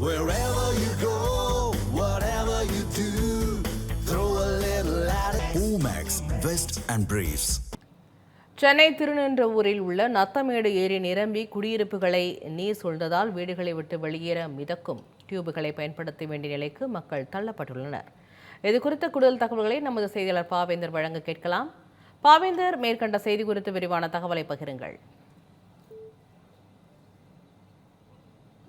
Wherever you go, whatever you do, throw a little at it. Omax, Vest and Briefs. Chennai திருநின்றவூரில் உள்ள நத்தமேடு ஏரி நிரம்பி குடியிருப்புகளை நீர் சூழ்ந்ததால் வீடுகளை விட்டு வெளியேற மிதக்கும் டியூபுகளை பயன்படுத்த வேண்டிய நிலைக்கு மக்கள் தள்ளப்பட்டுள்ளனர் இது குறித்த கூடுதல் தகவல்களை நமது செய்தியாளர் பாவேந்தர் வழங்க கேட்கலாம் பாவேந்தர் மேற்கண்ட செய்தி குறித்து விரிவான தகவலை பகிருங்கள்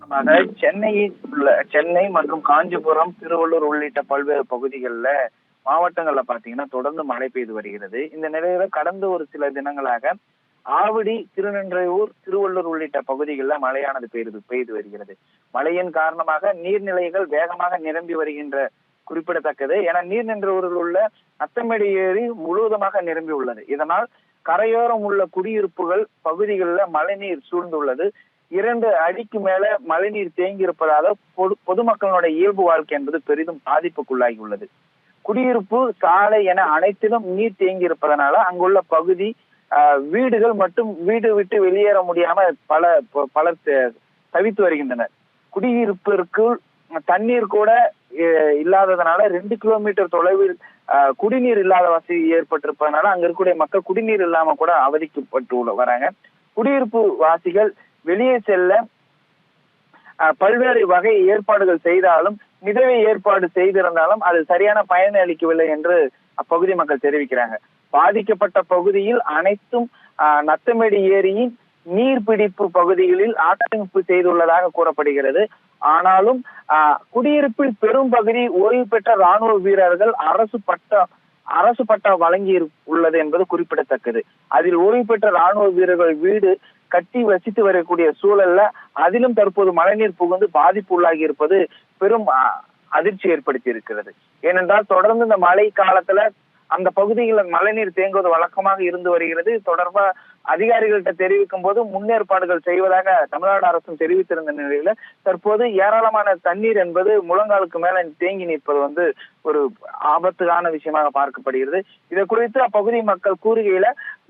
காரணமாக சென்னையில் உள்ள சென்னை மற்றும் காஞ்சிபுரம் திருவள்ளூர் உள்ளிட்ட பல்வேறு பகுதிகளில் மாவட்டங்கள்ல பாத்தீங்கன்னா தொடர்ந்து மழை பெய்து வருகிறது. இந்த நிலையில கடந்த ஒரு சில தினங்களாக ஆவடி திருநன்றையூர் திருவள்ளூர் உள்ளிட்ட பகுதிகளில் மழையானது பெய்து பெய்து வருகிறது. மழையின் காரணமாக நீர்நிலைகள் வேகமாக நிரம்பி வருகின்ற குறிப்பிடத்தக்கது. என நீர்நின்றவர்கள் உள்ள அத்தமேடு ஏரி முழுவதுமாக நிரம்பி உள்ளது. இதனால் கரையோரம் உள்ள குடியிருப்புகள் பகுதிகளில் மழைநீர் சூழ்ந்துள்ளது. இரண்டு அடிக்கு மேல மழைநீர் தேங்கி இருப்பதால பொது பொதுமக்களுடைய இயல்பு வாழ்க்கை என்பது பெரிதும் பாதிப்புக்குள்ளாகி உள்ளது குடியிருப்பு சாலை என அனைத்திலும் நீர் தேங்கி இருப்பதனால அங்குள்ள பகுதி ஆஹ், வீடுகள் மற்றும் வீடு விட்டு வெளியேற முடியாம பல பலர் தவித்து வருகின்றனர். குடியிருப்பிற்குள் தண்ணீர் கூட இல்லாததனால இல்லாததுனால ரெண்டு கிலோமீட்டர் தொலைவில் குடிநீர் இல்லாத வசதி ஏற்பட்டிருப்பதனால அங்க இருக்கக்கூடிய மக்கள் குடிநீர் இல்லாம கூட அவதிக்கப்பட்டு வராங்க. குடியிருப்பு வாசிகள் வெளியே செல்ல பல்வேறு வகை ஏற்பாடுகள் செய்தாலும் மிதவை ஏற்பாடு செய்திருந்தாலும் அது சரியான பயனை அளிக்கவில்லை என்று அப்பகுதி மக்கள் தெரிவிக்கிறாங்க. பாதிக்கப்பட்ட பகுதியில் அனைத்தும் நத்தமேடி ஏரியின் நீர்பிடிப்பு பகுதிகளில் ஆக்கிரமிப்பு செய்துள்ளதாக கூறப்படுகிறது. ஆனாலும் குடியிருப்பில் பெரும் பகுதி ஓய்வு பெற்ற ராணுவ வீரர்கள் அரசு பட்டா அரசு பட்டா வழங்கி உள்ளது என்பது குறிப்பிடத்தக்கது. அதில் ஓய்வு பெற்ற ராணுவ வீரர்கள் வீடு கட்டி வசித்து வரக்கூடிய சூழல்ல அதிலும் தற்போது மழைநீர் புகுந்து பாதிப்பு உள்ளாகி இருப்பது பெரும் அதிர்ச்சி ஏற்படுத்தி இருக்கிறது. ஏனென்றால் தொடர்ந்து இந்த மழை காலத்துல அந்த பகுதியில் மழைநீர் தேங்குவது வழக்கமாக இருந்து வருகிறது. தொடர்பா அதிகாரிகள்கிட்ட தெரிவிக்கும் போது முன்னேற்பாடுகள் செய்வதாக தமிழ்நாடு அரசும் தெரிவித்திருந்த நிலையில தற்போது ஏராளமான தண்ணீர் என்பது முழங்காலுக்கு மேல தேங்கி நிற்பது வந்து ஒரு ஆபத்துக்கான விஷயமாக பார்க்கப்படுகிறது. இதை குறித்து அப்பகுதி மக்கள் கூறுகையில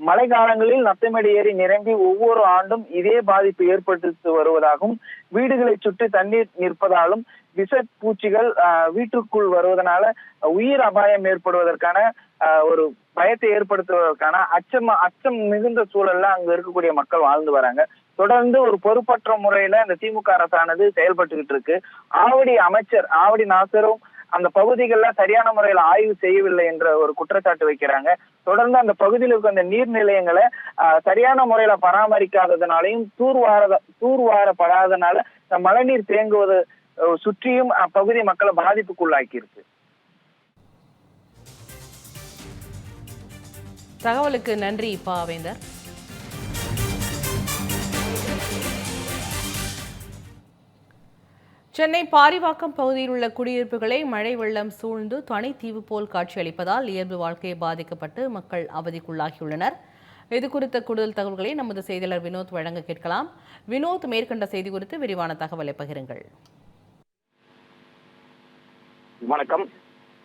மழை காலங்களில் நத்தமேடு ஏரி நிரம்பி ஒவ்வொரு ஆண்டும் இதே பாதிப்பு ஏற்படுத்தி வருவதாகவும் வீடுகளை சுற்றி தண்ணீர் நிற்பதாலும் விஷ பூச்சிகள் ஆஹ், வீட்டுக்குள் வருவதனால உயிர் அபாயம் ஏற்படுவதற்கான ஒரு பயத்தை ஏற்படுத்துவதற்கான அச்சம் அச்சம் மிகுந்த சூழல்ல அங்க இருக்கக்கூடிய மக்கள் வாழ்ந்து வராங்க. தொடர்ந்து ஒரு பொறுப்பற்ற முறையில இந்த திமுக அரசானது செயல்பட்டுக்கிட்டு இருக்கு. ஆவடி அமைச்சர் ஆவடி நாசரும் அந்த பகுதிகளில் சரியான முறையில் ஆய்வு செய்யவில்லை என்ற ஒரு குற்றச்சாட்டு வைக்கிறாங்க. தொடர்ந்து அந்த பகுதியில் இருக்க அந்த நீர் நிலையங்களை சரியான முறையில பராமரிக்காததுனாலையும் தூர்வார தூர்வாரப்படாதனால மழைநீர் தேங்குவது சுற்றியும் அப்பகுதி மக்களை பாதிப்புக்குள்ளாக்கி இருக்கு தகவலுக்கு நன்றி பாவேந்தர். சென்னை பாரிவாக்கம் பகுதியில் உள்ள குடியிருப்புகளை மழை வெள்ளம் சூழ்ந்து தீவு போல் காட்சியளிப்பதால் இயல்பு வாழ்க்கை பாதிக்கப்பட்டு மக்கள் அவதிக்குள்ளாகியுள்ளனர். இது குறித்த கூடுதல் தகவல்களை நமது செய்தியாளர் வினோத் வழங்க கேட்கலாம். வினோத் மேற்கண்ட செய்தி குறித்து விரிவான தகவலை பகிருங்கள். வணக்கம்.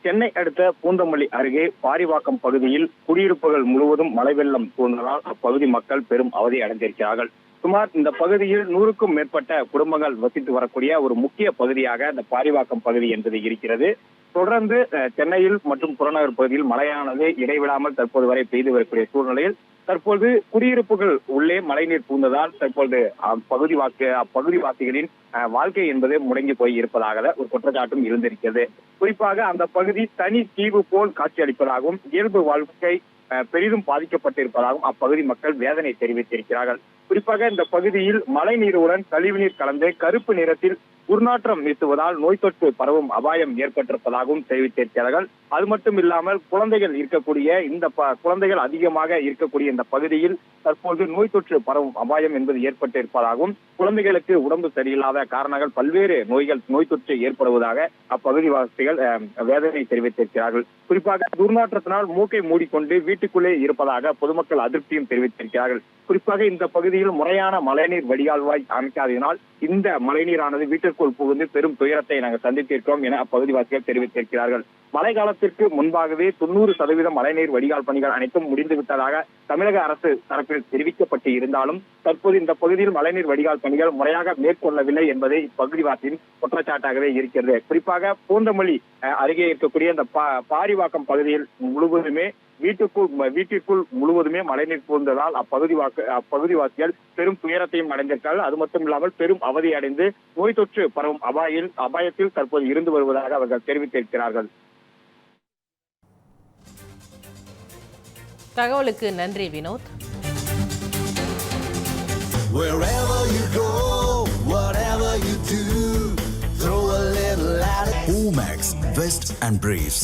சென்னை அடுத்த பூந்தமல்லி அருகே பாரிவாக்கம் பகுதியில் குடியிருப்புகள் முழுவதும் மழை வெள்ளம் சூழ்ந்ததால் அப்பகுதி மக்கள் பெரும் அவதி அடைந்திருக்கிறார்கள். சுமார் இந்த பகுதியில் நூறுக்கும் மேற்பட்ட குடும்பங்கள் வசித்து வரக்கூடிய ஒரு முக்கிய பகுதியாக இந்த பாரிவாக்கம் பகுதி என்பது இருக்கிறது. தொடர்ந்து சென்னையில் மற்றும் புறநகர் பகுதியில் மழையானது இடைவிடாமல் தற்போது வரை பெய்து வரக்கூடிய சூழ்நிலையில் தற்போது குடியிருப்புகள் உள்ளே மழைநீர் பூந்ததால் தற்போது அப்பகுதி வாக்கு அப்பகுதி வாசிகளின் வாழ்க்கை என்பது முடங்கி போய் இருப்பதாக ஒரு குற்றச்சாட்டும் இருந்திருக்கிறது. குறிப்பாக அந்த பகுதி தனி தீவு போல் காட்சியளிப்பதாகவும் இயல்பு வாழ்க்கை பெரிதும் பாதிக்கப்பட்டிருப்பதாகவும் அப்பகுதி மக்கள் வேதனை தெரிவித்திருக்கிறார்கள். குறிப்பாக இந்த பகுதியில் மழை நீருடன் கழிவுநீர் கலந்து கருப்பு நிறத்தில் துர்நாற்றம் வீசுவதால் நோய் தொற்று பரவும் அபாயம் ஏற்பட்டிருப்பதாகவும் தெரிவித்திருக்கிறார்கள். அது மட்டும் இல்லாமல் குழந்தைகள் இருக்கக்கூடிய இந்த குழந்தைகள் அதிகமாக இருக்கக்கூடிய இந்த பகுதியில் தற்போது நோய் தொற்று பரவும் அபாயம் என்பது ஏற்பட்டிருப்பதாகவும் குழந்தைகளுக்கு உடம்பு சரியில்லாத காரணங்கள் பல்வேறு நோய்கள் நோய் தொற்று ஏற்படுவதாக அப்பகுதி வாசிகள் அஹ், வேதனை தெரிவித்திருக்கிறார்கள். குறிப்பாக துர்நாற்றத்தினால் மூக்கை மூடிக்கொண்டு வீட்டுக்குள்ளே இருப்பதாக பொதுமக்கள் அதிருப்தியும் தெரிவித்திருக்கிறார்கள். குறிப்பாக இந்த பகுதியில் முறையான மழைநீர் வடிகால்வாய் அமைக்காததினால் இந்த மழைநீரானது வீட்டிற்குள் புகுந்து பெரும் துயரத்தை நாங்கள் சந்தித்திருக்கிறோம் என அப்பகுதிவாசிகள் தெரிவித்திருக்கிறார்கள். மழை காலத்திற்கு முன்பாகவே தொண்ணூறு சதவீதம் மழைநீர் வடிகால் பணிகள் அனைத்தும் முடிந்து விட்டதாக தமிழக அரசு தரப்பில் தெரிவிக்கப்பட்டு இருந்தாலும் தற்போது இந்த பகுதியில் மழைநீர் வடிகால் பணிகள் முறையாக மேற்கொள்ளவில்லை என்பதே இப்பகுதிவாசியின் குற்றச்சாட்டாகவே இருக்கிறது. குறிப்பாக பூந்தமல்லி அருகே இருக்கக்கூடிய இந்த பாரிவாக்கம் பகுதியில் முழுவதுமே வீட்டுக்குள் வீட்டிற்குள் முழுவதுமே மழைநீர் புகுந்ததால் அப்பகுதி வாக்கு அப்பகுதிவாசிகள் பெரும் துயரத்தையும் அடைந்திருக்கிறார்கள் அது மட்டும் இல்லாமல் பெரும் அவதி அடைந்து நோய் தொற்று பரவும் அபாயில் அபாயத்தில் தற்போது இருந்து வருவதாக அவர்கள் தெரிவித்திருக்கிறார்கள் தகவலுக்கு நன்றி Vinod Wherever you go, whatever you do, throw a little at it. Omax, Vest and Briefs.